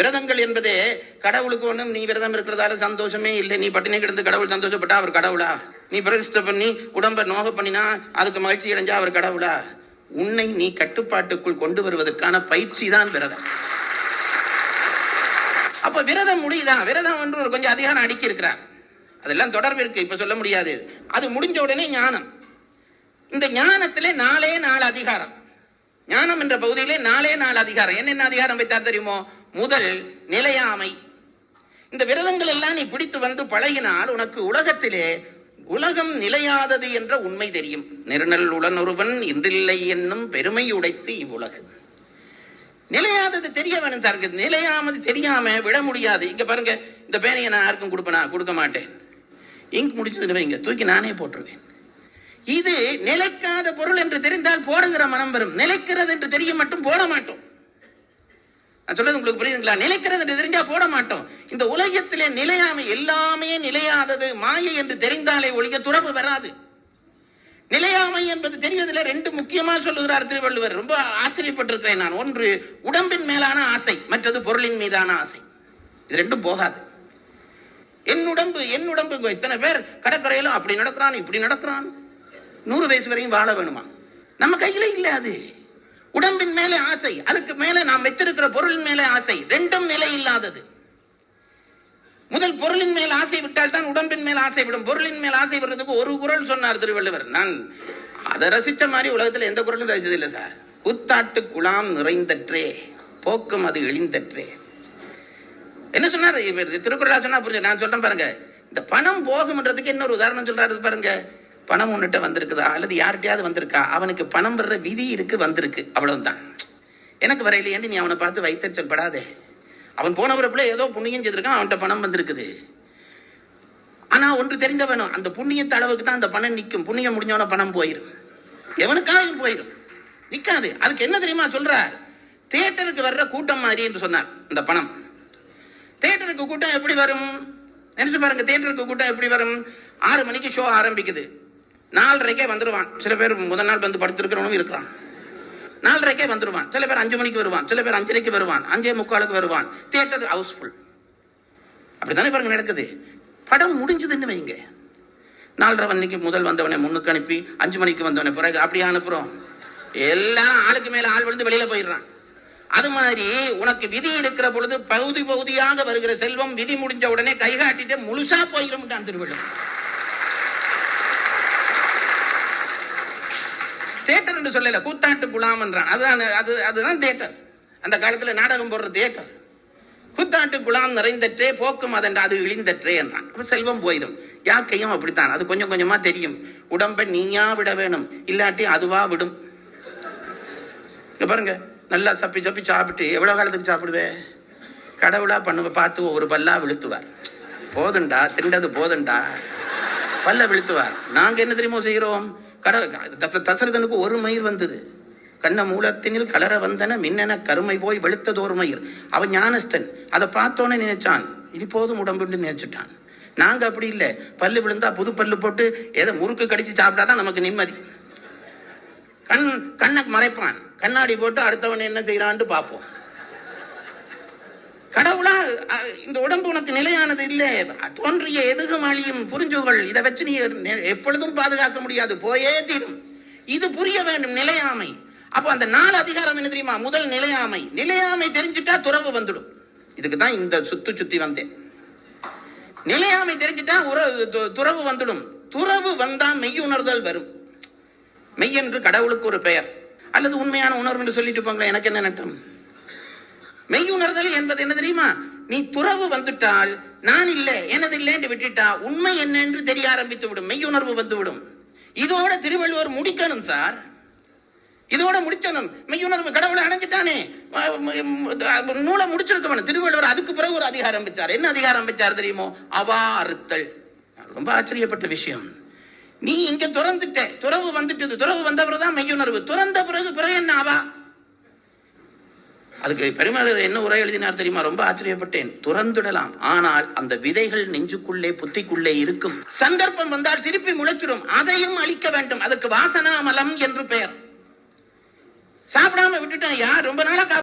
விரதங்கள் என்பதே கடவுளுக்கு ஒன்றும் நீ விரதம் இருக்கிறதால சந்தோஷமே இல்லை. நீ பட்டினி கிடந்து கடவுள் சந்தோஷப்பட்டா அவர் கடவுளா? நீ பிரதிஷ்டை பண்ணி உடம்ப நோக பண்ணினா அதுக்கு மகிழ்ச்சி அடைஞ்சா அவர் கடவுளா? உன்னை நீ கட்டுப்பாட்டுக்குள் கொண்டு வருவதற்கான பயிற்சி தான் விரதம். அப்ப விரதம் முடியுதா? விரதம் என்று ஒரு கொஞ்சம் அதிகாரம் அடுக்கி இருக்கிறார் அதெல்லாம் தொடர்பு இருக்கு இப்ப சொல்ல முடியாது. அது முடிஞ்ச உடனே ஞானம். இந்த ஞானத்திலே நாலே நாலு அதிகாரம். ஞானம் என்ற பகுதியிலே நாலே நாலு அதிகாரம். என்னென்ன அதிகாரம் வைத்தார் தெரியுமோ? முதல் நிலையாமை. இந்த விரதங்கள் எல்லாம் நீ பிடித்து வந்து பழகினால் உனக்கு உலகத்திலே உலகம் நிலையாதது என்ற உண்மை தெரியும். நெருநல் உடனொருவன் இன்றில்லை என்னும் பெருமை உடைத்து இவ்வுலகு. நிலையாதது தெரிய வேணும் சார். நிலையாமது தெரியாம விட முடியாது. இங்க பாருங்க இந்த பேனையை நான் யாருக்கும் கொடுப்பேனா? கொடுக்க மாட்டேன். இங்க் முடிச்சதுன்னு வைங்க. தூக்கி நானே போட்டுருவேன். இது நிலைக்காத பொருள் என்று தெரிந்தால் போடுகிற மனம் வரும். நிலைக்கிறது என்று தெரிய மட்டும் போட மாட்டோம். நான் சொல்றது உங்களுக்கு புரியுதுங்களா? நிலைக்கிறது என்று தெரிஞ்சா போட மாட்டோம். இந்த உலகத்திலே நிலையாமை எல்லாமே நிலையாதது. மாயை என்று தெரிந்தாலே ஒழிய துறவு வராது. நிலையாமை என்பது தெரிவதில் ரெண்டு முக்கியமா சொல்லுகிறார் திருவள்ளுவர். ரொம்ப ஆச்சரியப்பட்டிருக்கிறேன் நான். ஒன்று உடம்பின் மேலான ஆசை. மற்றது பொருளின் மீதான ஆசை. இது ரெண்டும் போகாது. என் உடம்பு என் உடம்பு. இத்தனை பேர் கடற்கரையிலும் அப்படி நடக்கிறான் இப்படி நடக்கிறான். நூறு வயசு வரையும் வாழ வேணுமா? நம்ம கையில இல்லை அது. உடம்பின் மேலே ஆசை அதுக்கு மேலே நாம் வைத்திருக்கிற பொருளின் மேலே ஆசை ரெண்டும் நிலை இல்லாதது. முதல் பொருளின் மேல் ஆசை விட்டால் தான் உடம்பின் மேல் ஆசை விடும். பொருளின் மேல் ஆசை விடுறதுக்கு ஒரு குரல் சொன்னார் திருவள்ளுவர். நான் அதை ரசிச்ச மாதிரி உலகத்துல எந்த குரலும் ரசிச்சது இல்லை சார். குத்தாட்டு குழாம் நிறைந்தற்றே போக்கும் அது இழிந்தற்றே என்ன சொன்னார்? திருக்குறளா சொன்னா புரிஞ்சு நான் சொல்றேன் பாருங்க. இந்த பணம் போகும்ன்றதுக்கு இன்னொரு உதாரணம் சொல்றாரு பாருங்க. பணம் உன்னிட்ட வந்திருக்குதா? அல்லது யார்கிட்டயாவது வந்திருக்கா? அவனுக்கு பணம் வர்ற விதி இருக்கு வந்திருக்கு. அவ்வளவுதான். எனக்கு வரையிலேன்னு நீ அவனை பார்த்து வைத்தறிச்சல் படாதே? அவன் போன பிறப்புல ஏதோ புண்ணியம் செய்திருக்கான் அவன்கிட்ட பணம் வந்திருக்குது. ஆனா ஒன்று தெரிந்த வேணும் அந்த புண்ணியத்த அளவுக்கு தான் அந்த பணம் நிற்கும் புண்ணியம் முடிஞ்சவன பணம் போயிடும் எவனுக்காக போயிடும் நிற்காது அதுக்கு என்ன தெரியுமா சொல்றார்? தேட்டருக்கு வர்ற கூட்டம் மாதிரி என்று சொன்னார் இந்த பணம். தேட்டருக்கு கூட்டம் எப்படி வரும்? நினைச்சு பாருங்க தேட்டருக்கு கூட்டம் எப்படி வரும்? ஆறு மணிக்கு ஷோ ஆரம்பிக்குது. நாலரைக்கே வந்துருவான். சில பேர் முதல் நாள் வந்து படுத்திருக்கிறவனும் இருக்கிறான். நாலரைக்கே வந்துருவான். சில பேர் அஞ்சு மணிக்கு வருவான். சில பேர் அஞ்சரைக்கு வருவான். அஞ்சே முக்காலுக்கு வருவான். தியேட்டர் ஹவுஸ்ஃபுல் அப்படித்தானே பாருங்க நடக்குது. படம் முடிஞ்சதுன்னு வைங்க. நாலரை மணிக்கு முதல் வந்தவனை முன்னுக்கு அனுப்பி அஞ்சு மணிக்கு வந்தவனை பிறகு அப்படியே அனுப்புறோம். எல்லாம் ஆளுக்கு மேல ஆள் விழுந்து வெளியில போயிடுறான். அது மாதிரி உனக்கு விதி இருக்கிற பொழுது பகுதி பகுதியாக வருகிற செல்வம் விதி முடிஞ்ச உடனே கை காட்டிட்டு முழுசா போயிடும் திருவிழா தேட்டர் என்று சொல்லல கூத்தாட்டு குழாம் என்றான். அதுதான் அது அதுதான் தேட்டர். அந்த காலத்துல நாடகம் போடுற தேட்டர். கூத்தாட்டு குலாம் நிறைந்தற்றே போக்கும் அதென்ற அது இழிந்தற்றே என்றான். அப்ப செல்வம் போயிடும். யாக்கையும் அப்படித்தான். அது கொஞ்சம் கொஞ்சமா தெரியும். உடம்பை நீயா விட வேணும். இல்லாட்டி அதுவா விடும். பாருங்க. நல்லா சப்பி சப்பி சாப்பிட்டு எவ்வளவு காலத்துக்கு சாப்பிடுவே? கடவுளா பண்ணுவ பார்த்து ஒரு பல்லா விழுத்துவார். போதுண்டா திண்டது போதுண்டா. பல்ல விழுத்துவார். நாங்க என்ன தெரியுமோ செய்கிறோம்? கடவுள் தச- தசரதனுக்கு ஒரு மயிர் வந்தது. கண்ண மூலத்தினில் கலர வந்தன மின்னன கருமை போய் வெளுத்ததோர் மயிர். அவன் ஞானஸ்தன். அதை பார்த்தோன்னே நினைச்சான். இது போதும் உடம்புன்னு நினைச்சிட்டான். நாங்க அப்படி இல்லை. பல்லு விழுந்தா புது பல்லு போட்டு ஏதோ முறுக்கு கடிச்சு சாப்பிட்டாதான் நமக்கு நிம்மதி. கண் கண்ணை மறைப்பான். கண்ணாடி போட்டு அடுத்தவன் என்ன செய்யறான்னு பார்ப்போம். கடவுளா இந்த உடம்பு உனக்கு நிலையானது இல்லை. தோன்றிய எதுகும் அழியும் புரிஞ்சுகள். இதை வச்சு நீ எப்பொழுதும் பாதுகாக்க முடியாது. போயே தீரும். இது புரிய வேண்டும் நிலையாமை. அப்போ அந்த நாலு அதிகாரம் என்ன தெரியுமா? முதல் நிலையாமை. நிலையாமை தெரிஞ்சுட்டா துறவு வந்துடும். இதுக்கு தான் இந்த சுத்து சுத்தி வந்தேன். நிலையாமை தெரிஞ்சுட்டா உறவு து- துறவு வந்துடும். துறவு வந்தா மெய்யுணர்தல் வரும். மெய் என்று கடவுளுக்கு ஒரு பெயர். அல்லது உண்மையான உணர்வு என்று சொல்லிட்டு போங்களேன் எனக்கு என்ன நட்டம்? மெய்யுணர்தல் என்பது என்ன தெரியுமா? நீ துறவு வந்துட்டால் நான் இல்லை எனது இல்லை என்று விட்டுட்டா உண்மை என்ன என்று தெரிய ஆரம்பித்து விடும் மெய்யுணர்வு வந்துவிடும். இதோட திருவள்ளுவர் முடிக்கணும் சார். இதோட முடிச்சணும். மெய்யுணர்வு கடவுளை அடைஞ்சிட்டானே. நூலை முடிச்சிருக்கவன். திருவள்ளுவர் அதுக்கு பிறகு ஒரு அதிகாரம் வச்சார் என்ன அதிகாரம் வச்சார் தெரியுமோ? அவா அறுத்தல் ரொம்ப ஆச்சரியப்பட்ட விஷயம். நீ இங்க துறந்துட்ட. துறவு வந்துட்டது. துறவு வந்த பிறகுதான் மெய்யுணர்வு. துறந்த பிறகு பிறகு என்ன அவா அதுக்கு பெருமாள் என்ன உரை எழுதினார் தெரியுமா? ரொம்ப ஆச்சரியப்பட்டேன். துறந்துடலாம். ஆனால் அந்த விதைகள் நெஞ்சுக்குள்ளே புத்திக்குள்ளே இருக்கும். சந்தர்ப்பம் வந்தால் திருப்பி முளைச்சிடும். அதையும் அழிக்க வேண்டும். அதுக்கு வாசனாமலம் என்று பெயர். சாப்பிடாம விட்டுட்டேன். யார்? ரொம்ப நாளா